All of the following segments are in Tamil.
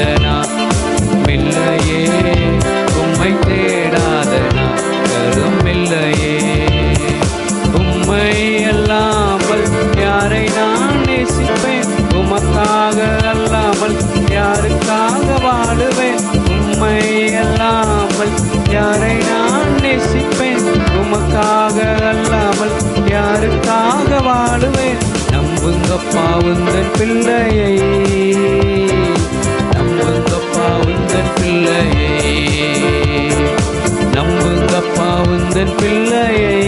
தேடாதனா? மில்லையே உம்மை தேடாதனா? கரும் இல்லையே உம்மை அல்லாமல் யாரை நான் நேசிப்பேன்? உமக்காக அல்லாமல் யாருக்காக வாழுவேன்? உம்மை அல்லாமல் யாரை நான் நேசிப்பேன்? உமக்காக அல்லாமல் யாருக்காக வாழுவேன்? நம்புங்கப்பா உந்தன் பிள்ளையை. பிள்ளையே. நம்புங்கப்பா உந்தன் பிள்ளையே.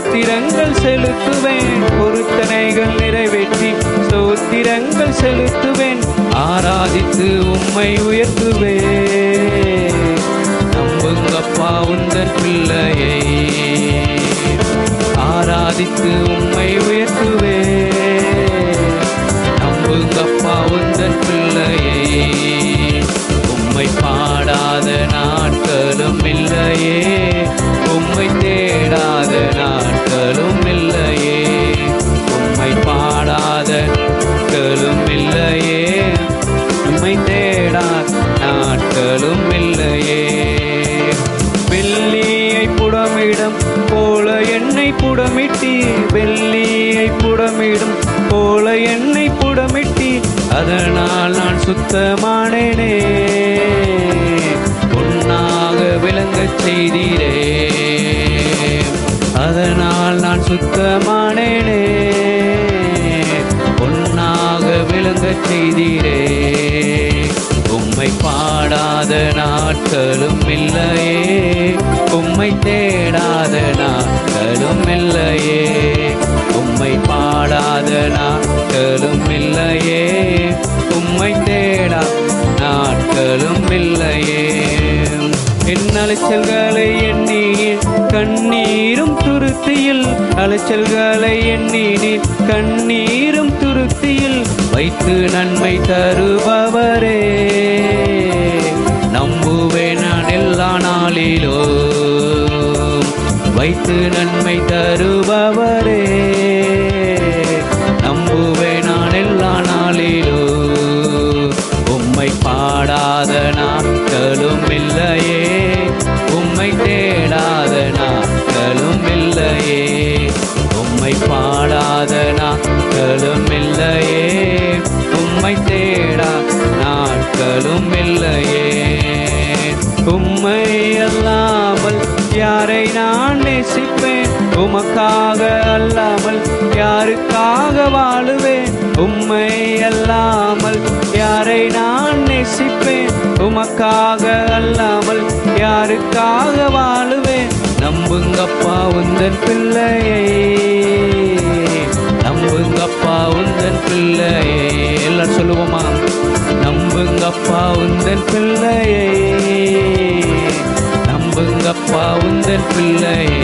சோத்திரங்கள் செலுத்துவேன். பொருத்தனைகள் நிறைவேற்றி சோத்திரங்கள் செலுத்துவேன். ஆராதித்து உம்மை உயர்த்துவேன். நம்புங்கப்பா உந்தன் பிள்ளையை. ஆராதித்து உம்மை உயர்த்துவேன். நம்புங்கப்பா புடமிட்டி வெள்ளியை புடமிடும் போல என்னை புடமிட்டி அதனால் நான் சுத்தமானேனே. பொன்னாக விளங்கச் செய்தீரே. அதனால் நான் சுத்தமானேனே. பொன்னாக விளங்கச் செய்தீரே. உம்மை பாடாத நாட்களும் இல்லையே. உம்மை தேடாத நாட்களும் இல்லையே உம்மை பாடாத நாட்களும் இல்லையே. உம்மை தேடா நாட்களும் இல்லையே. என் அலைச்சல்களை எண்ணி கண்ணீரும் துருத்தியில். அலைச்சல்களை எண்ணி கண்ணீரும் துருத்தியில். வைத்து நன்மை தருபவரே. வைத்து நன்மை தருபவரே. நம்புவே நான் எல்லா நாளிலோ. உம்மை பாடாத நாட்களும் இல்லையே. உம்மை தேடாத நாட்களும் இல்லையே. உம்மை பாடாத நாட்களும் இல்லையே. உம்மை தேடா நாட்களும் நேசிப்பேன். உமக்காக அல்லாமல் யாருக்காக வாழுவேன்? உம்மை அல்லாமல் யாரை நான் நேசிப்பேன்? உமக்காக அல்லாமல் யாருக்காக வாழுவேன்? நம்புங்கப்பா உந்தன் பிள்ளையை. நம்புங்கப்பா உந்தன் பிள்ளையை. எல்லாம் சொல்லுவோமா? நம்புங்கப்பா உந்தன் பிள்ளையே. நம்புங்கப்பா உந்தன் பிள்ளையே.